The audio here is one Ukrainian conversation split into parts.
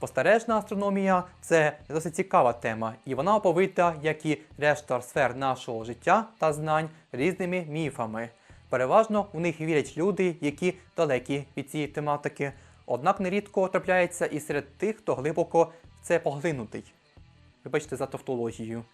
Спостережна астрономія це досить цікава тема, і вона оповита, як і решта сфер нашого життя та знань, різними міфами. Переважно у них вірять люди, які далекі від цієї тематики, однак нерідко трапляється і серед тих, хто глибоко в це поглинутий. Вибачте за тавтологію.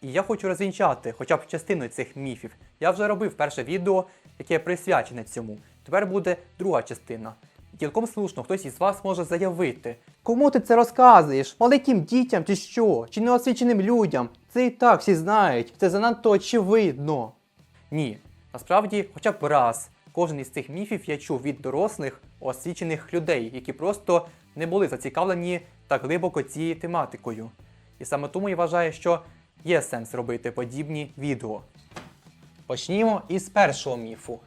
І я хочу розвінчати хоча б частину цих міфів. Я вже робив перше відео, яке присвячене цьому. Тепер буде друга частина. Цілком слушно хтось із вас може заявити. Кому ти це розказуєш? Маленьким дітям чи що? Чи неосвіченим людям? Це і так всі знають, це занадто очевидно. Ні, насправді, хоча б раз кожен із цих міфів я чув від дорослих, освічених людей, які просто не були зацікавлені так глибоко цією тематикою. І саме тому я вважаю, що є сенс робити подібні відео. Почнімо із першого міфу.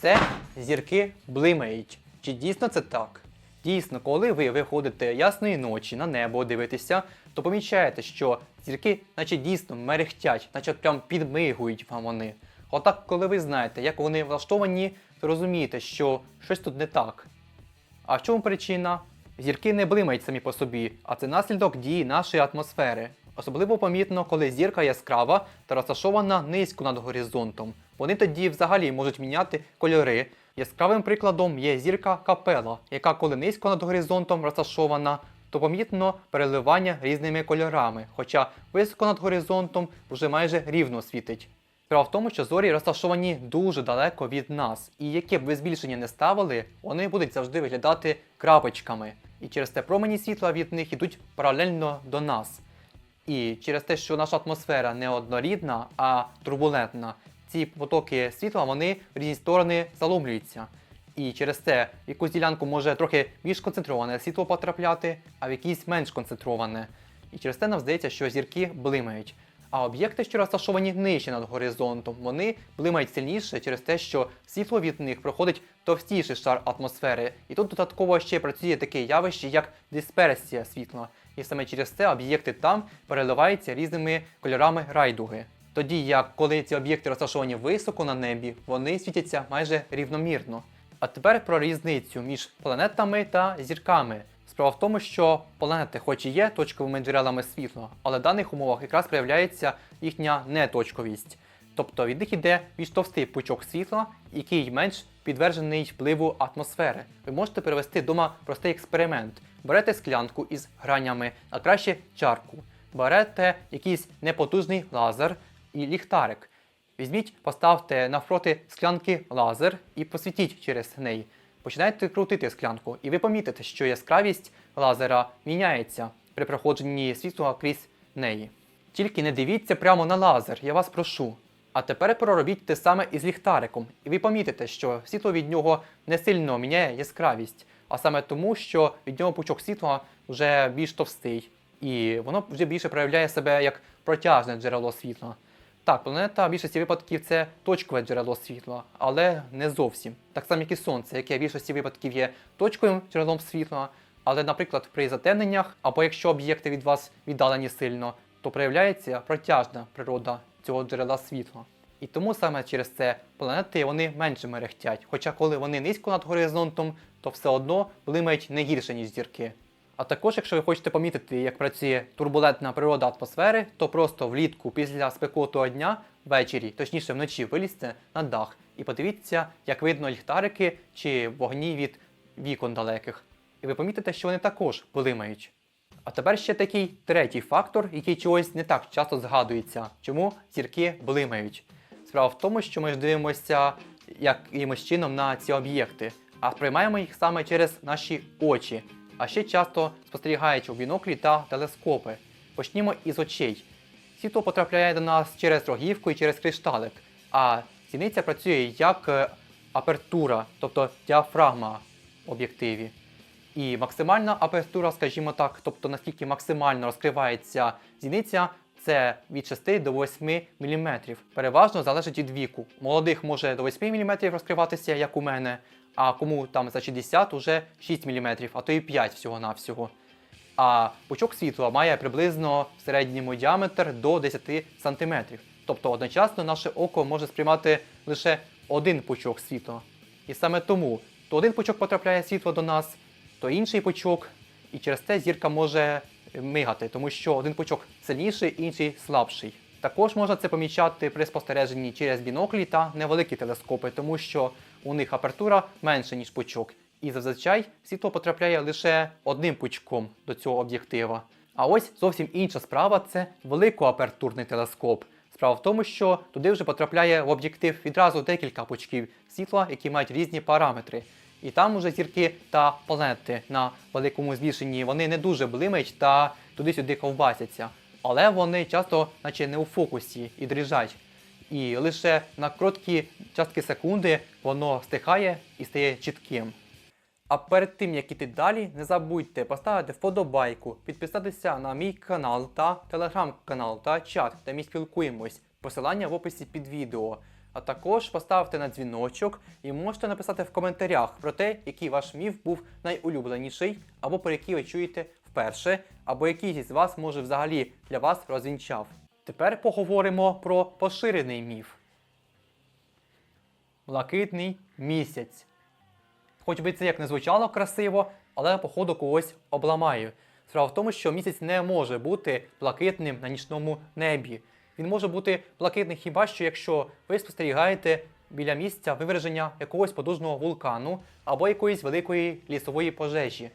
Це зірки блимають. Чи дійсно це так? Дійсно, коли ви виходите ясної ночі на небо дивитися, то помічаєте, що зірки, наче дійсно мерехтять, наче прям підмигують вам вони. Отак, коли ви знаєте, як вони влаштовані, то розумієте, що щось тут не так. А в чому причина? Зірки не блимають самі по собі, а це наслідок дії нашої атмосфери. Особливо помітно, коли зірка яскрава та розташована низько над горизонтом. Вони тоді взагалі можуть міняти кольори. Яскравим прикладом є зірка капела, яка коли низько над горизонтом розташована, то помітно переливання різними кольорами, хоча високо над горизонтом вже майже рівно світить. Справа в тому, що зорі розташовані дуже далеко від нас, і яке б ви збільшення не ставили, вони будуть завжди виглядати крапочками. І через те промені світла від них йдуть паралельно до нас. І через те, що наша атмосфера не однорідна, а турбулентна, ці потоки світла вони в різні сторони заломлюються. І через це в якусь ділянку може трохи більш концентроване світло потрапляти, а в якісь менш концентроване. І через це нам здається, що зірки блимають. А об'єкти, що розташовані нижче над горизонтом, вони блимають сильніше через те, що світло від них проходить товстіший шар атмосфери. І тут додатково ще працює таке явище, як дисперсія світла. І саме через це об'єкти там переливаються різними кольорами райдуги. Тоді як коли ці об'єкти розташовані високо на небі, вони світяться майже рівномірно. А тепер про різницю між планетами та зірками. Справа в тому, що планети, хоч і є точковими джерелами світла, але в даних умовах якраз проявляється їхня неточковість. Тобто від них йде більш товстий пучок світла, який менш підтверджений впливу атмосфери. Ви можете провести вдома простий експеримент. Берете склянку із гранями, а краще чарку. Берете якийсь непотужний лазер і ліхтарик. Візьміть, поставте навпроти склянки лазер і посвітіть через неї. Починайте крутити склянку, і ви помітите, що яскравість лазера міняється при проходженні світла крізь неї. Тільки не дивіться прямо на лазер, я вас прошу. А тепер проробіть те саме із ліхтариком, і ви помітите, що світло від нього не сильно міняє яскравість, а саме тому, що від нього пучок світла вже більш товстий, і воно вже більше проявляє себе як протяжне джерело світла. Так, планета в більшості випадків це точкове джерело світла, але не зовсім. Так само, як і сонце, яке в більшості випадків є точковим джерелом світла, але, наприклад, при затемненнях, або якщо об'єкти від вас віддалені сильно, то проявляється протяжна природа цього джерела світла. І тому саме через це планети вони менше мерехтять, хоча коли вони низько над горизонтом, то все одно блимають не гірше, ніж зірки. А також, якщо ви хочете помітити, як працює турбулентна природа атмосфери, то просто влітку після спекотного дня ввечері, точніше вночі, вилізьте на дах і подивіться, як видно ліхтарики чи вогні від вікон далеких. І ви помітите, що вони також блимають. А тепер ще такий третій фактор, який чогось не так часто згадується, чому зірки блимають. Справа в тому, що ми ж дивимося якимось чином на ці об'єкти, а сприймаємо їх саме через наші очі, а ще часто спостерігаючи у біноклі та телескопи. Почнімо із очей. Світло потрапляє до нас через рогівку і через кришталик, а зіниця працює як е, апертура, тобто діафрагма в об'єктиві. І максимальна апертура, скажімо так, тобто наскільки максимально розкривається зіниця, це від 6 до 8 мм. Переважно залежить від віку. Молодих може до 8 мм розкриватися, як у мене, а кому там за 60 уже 6 мм, а то і 5 всього-навсього. А пучок світла має приблизно в середньому діаметр до 10 см. Тобто одночасно наше око може сприймати лише один пучок світла. І саме тому то один пучок потрапляє світло до нас, то інший пучок, і через це зірка може мигати, тому що один пучок сильніший, інший слабший. Також можна це помічати при спостереженні через біноклі та невеликі телескопи, тому що у них апертура менша, ніж пучок. І зазвичай світло потрапляє лише одним пучком до цього об'єктива. А ось зовсім інша справа це великоапертурний телескоп. Справа в тому, що туди вже потрапляє в об'єктив відразу декілька пучків світла, які мають різні параметри. І там уже зірки та планети на великому збільшенні вони не дуже блимають та туди-сюди ковбасяться. Але вони часто, наче не у фокусі і дріжать. І лише на короткі частки секунди воно стихає і стає чітким. А перед тим як іти далі, не забудьте поставити вподобайку, підписатися на мій канал та телеграм-канал та чат, де ми спілкуємось. Посилання в описі під відео. А також поставте на дзвіночок і можете написати в коментарях про те, який ваш міф був найулюбленіший, або про який ви чуєте вперше, або який з вас може взагалі для вас розвінчав. Тепер поговоримо про поширений міф. Блакитний місяць. Хоч би це як не звучало красиво, але походу когось обламаю. Справа в тому, що місяць не може бути блакитним на нічному небі. Він може бути блакитним хіба що якщо ви спостерігаєте біля місця виверження якогось потужного вулкану або якоїсь великої лісової пожежі.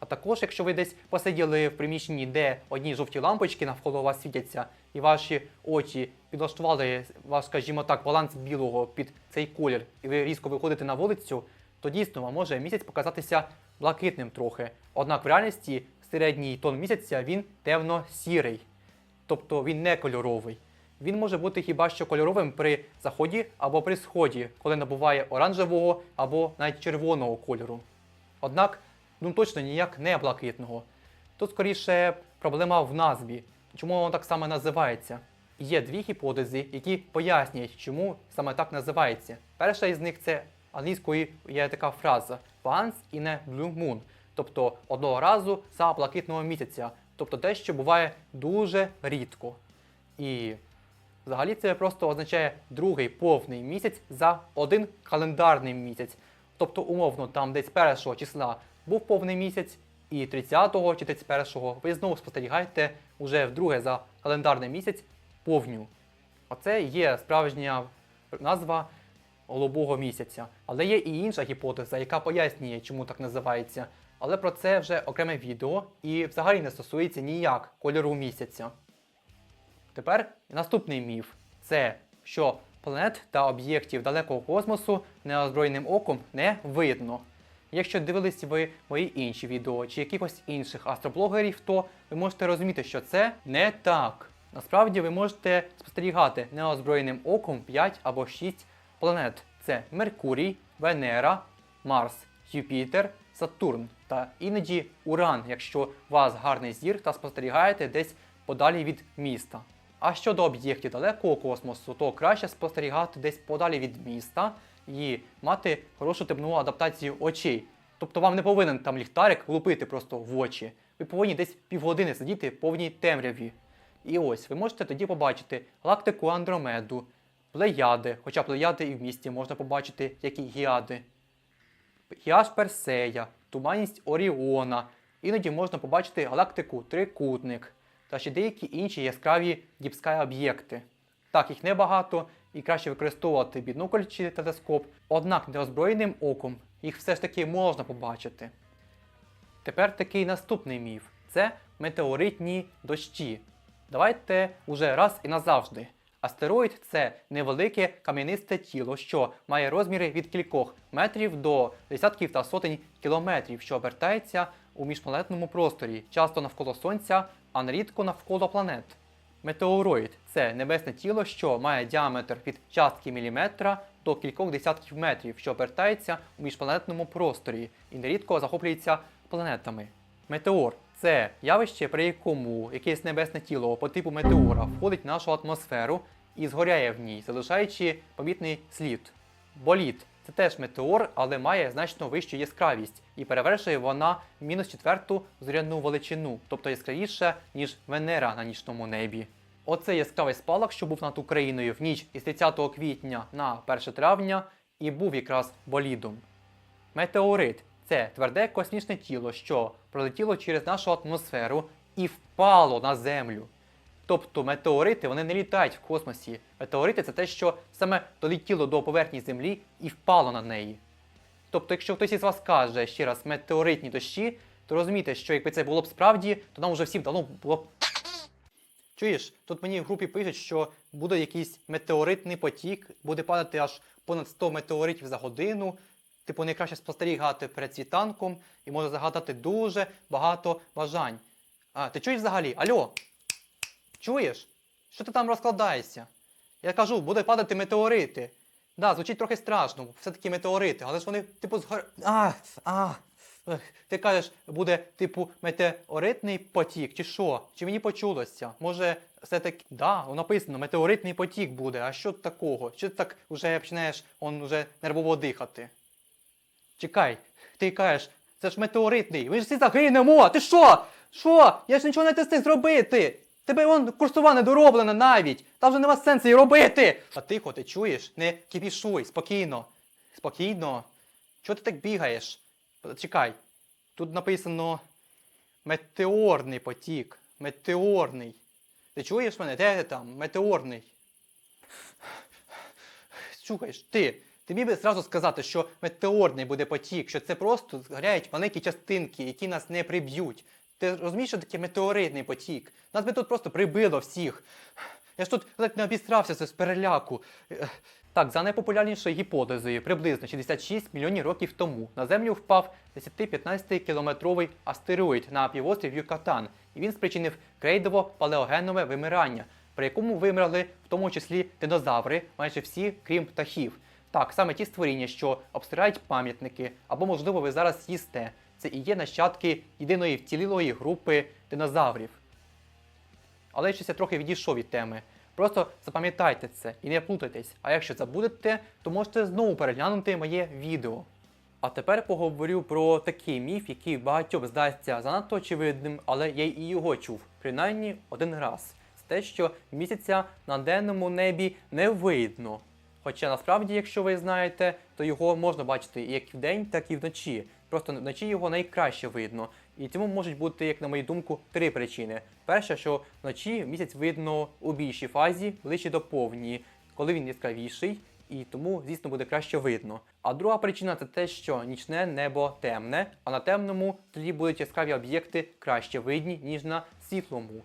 А також, якщо ви десь посиділи в приміщенні, де одні жовті лампочки навколо вас світяться, і ваші очі підлаштували ваш, скажімо так, баланс білого під цей колір, і ви різко виходите на вулицю, то дійсно вам може місяць показатися блакитним трохи. Однак в реальності середній тон місяця він темно-сірий, тобто він не кольоровий. Він може бути хіба що кольоровим при заході або при сході, коли набуває оранжевого або навіть червоного кольору. Однак, ну точно ніяк не блакитного. Тут скоріше проблема в назві, чому воно так саме називається. Є дві гіпотези, які пояснюють, чому саме так називається. Перша із них це англійською є така фраза once in a blue moon, тобто одного разу за блакитного місяця, тобто те, що буває дуже рідко. І взагалі це просто означає другий повний місяць за один календарний місяць. Тобто, умовно, там десь першого числа був повний місяць, і 30-го чи 31-го ви знову спостерігаєте уже вдруге за календарний місяць повню. Оце є справжня назва голубого місяця. Але є і інша гіпотеза, яка пояснює, чому так називається. Але про це вже окреме відео і взагалі не стосується ніяк кольору місяця. Тепер наступний міф це що планет та об'єктів далекого космосу неозброєним оком не видно. Якщо дивились ви мої інші відео чи якихось інших астроблогерів, то ви можете розуміти, що це не так. Насправді ви можете спостерігати неозброєним оком 5 або 6 планет: це Меркурій, Венера, Марс, Юпітер, Сатурн та іноді Уран, якщо у вас гарний зір та спостерігаєте десь подалі від міста. А щодо об'єктів далекого космосу, то краще спостерігати десь подалі від міста і мати хорошу темну адаптацію очей. Тобто вам не повинен там ліхтарик лупити просто в очі. Ви повинні десь півгодини сидіти в повній темряві. І ось ви можете тоді побачити галактику Андромеду, плеяди, хоча плеяди і в місті можна побачити, як і гіади, Гіаш Персея, туманність Оріона. Іноді можна побачити галактику Трикутник та ще деякі інші яскраві діпскай об'єкти. Так, їх небагато і краще використовувати бінокль чи телескоп, однак неозброєним оком їх все ж таки можна побачити. Тепер такий наступний міф це метеоритні дощі. Давайте уже раз і назавжди. Астероїд це невелике кам'янисте тіло, що має розміри від кількох метрів до десятків та сотень кілометрів, що обертається у міжпланетному просторі, часто навколо Сонця, а нерідко навколо планет. Метеороїд це небесне тіло, що має діаметр від частки міліметра до кількох десятків метрів, що обертається у міжпланетному просторі і нерідко захоплюється планетами. Метеор це явище, при якому якесь небесне тіло по типу метеора входить в нашу атмосферу і згоряє в ній, залишаючи помітний слід. Боліт це теж метеор, але має значно вищу яскравість і перевершує вона мінус четверту зоряну величину, тобто яскравіше, ніж Венера на нічному небі. Оцей яскравий спалах, що був над Україною в ніч із 30 квітня на 1 травня, і був якраз болідом. Метеорит це тверде космічне тіло, що пролетіло через нашу атмосферу і впало на Землю. Тобто метеорити вони не літають в космосі. Метеорити це те, що саме долетіло до поверхні Землі і впало на неї. Тобто, якщо хтось із вас каже ще раз метеоритні дощі, то розумійте, що якби це було б справді, то нам вже всім давно було б. Чуєш, тут мені в групі пишуть, що буде якийсь метеоритний потік, буде падати аж понад 100 метеоритів за годину. Типу, найкраще спостерігати перед світанком і може загадати дуже багато бажань. А, ти чуєш взагалі? Алло? Чуєш? Що ти там розкладаєшся? Я кажу, буде падати метеорити. Да, звучить трохи страшно, все-таки метеорити, але ж вони, типу, згор... А, а. Ти кажеш, буде, типу, метеоритний потік, чи що? Чи мені почулося? Може, все-таки. Да, написано, метеоритний потік буде. А що такого? Що ти так вже починаєш он уже нервово дихати? Чекай, ти кажеш, це ж метеоритний, ми ж всі загинемо! Ти що? Що? Я ж нічого не встиг зробити! Тебе вон курсова не дороблена навіть! Та вже нема сенсу її робити! А тихо, ти чуєш? Не кипішуй, спокійно. Спокійно. Чого ти так бігаєш? Чекай. Тут написано метеорний потік. Метеорний. Ти чуєш мене? Де ти там? Метеорний. Чухаєш, ти. Ти міг би зразу сказати, що метеорний буде потік, що це просто згоряють маленькі частинки, які нас не приб'ють. Ти розумієш, що таке метеоритний потік? Нас би тут просто прибило всіх. Я ж тут ледь не обістрався з переляку. Так, за найпопулярнішою гіпотезою, приблизно 66 мільйонів років тому на Землю впав 10-15 кілометровий астероїд на півострів Юкатан, і він спричинив крейдово-палеогенове вимирання, при якому вимерли в тому числі динозаври, майже всі, крім птахів. Так, саме ті створіння, що обстирають пам'ятники, або, можливо, ви зараз їсте. Це і є нащадки єдиної вцілілої групи динозаврів. Але щось я трохи відійшов від теми. Просто запам'ятайте це і не плутайтесь. А якщо забудете, то можете знову переглянути моє відео. А тепер поговорю про такий міф, який багатьом здасться занадто очевидним, але я і його чув, принаймні один раз. Це те, що місяця на денному небі не видно. Хоча насправді, якщо ви знаєте, то його можна бачити як вдень, так і вночі. Просто вночі його найкраще видно. І цьому можуть бути, як на мою думку, три причини. Перша, що вночі місяць видно у більшій фазі, ближче до повній, коли він яскравіший, і тому, звісно, буде краще видно. А друга причина це те, що нічне небо темне, а на темному тоді будуть яскраві об'єкти краще видні, ніж на світлому.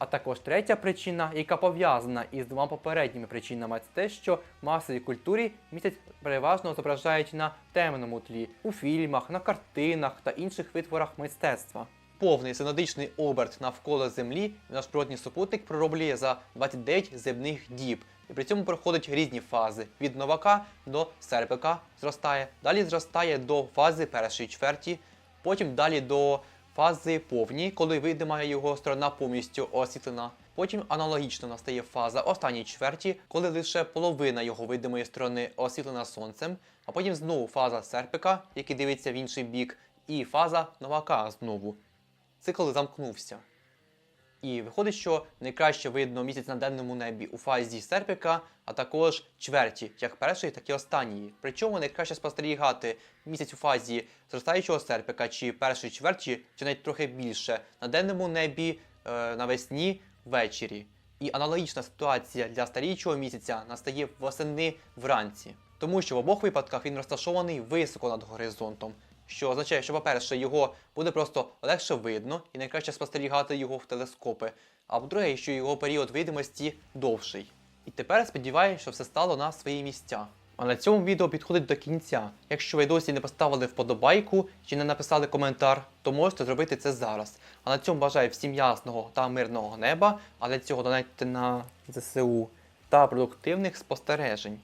А також третя причина, яка пов'язана із двома попередніми причинами, це те, що масовій культурі місяць переважно зображають на темному тлі у фільмах, на картинах та інших витворах мистецтва. Повний синодичний оберт навколо Землі наш природній супутник пророблює за 29 земних діб. І при цьому проходять різні фази від новака до серпика зростає, далі зростає до фази першої чверті, потім далі до фази повні, коли видима його сторона повністю освітлена. Потім аналогічно настає фаза останній чверті, коли лише половина його видимої сторони освітлена сонцем, а потім знову фаза серпика, який дивиться в інший бік, і фаза новака знову. Цикл замкнувся. І виходить, що найкраще видно місяць на денному небі у фазі серпика, а також чверті, як першої, так і останньої. Причому найкраще спостерігати місяць у фазі зростаючого серпика чи першої чверті, чи навіть трохи більше, на денному небі е, навесні ввечері. І аналогічна ситуація для старічого місяця настає восени вранці, тому що в обох випадках він розташований високо над горизонтом що означає, що, по-перше, його буде просто легше видно і найкраще спостерігати його в телескопи. А по-друге, що його період видимості довший. І тепер сподіваюся, що все стало на свої місця. А на цьому відео підходить до кінця. Якщо ви досі не поставили вподобайку чи не написали коментар, то можете зробити це зараз. А на цьому бажаю всім ясного та мирного неба, а для цього донайте на ЗСУ та продуктивних спостережень.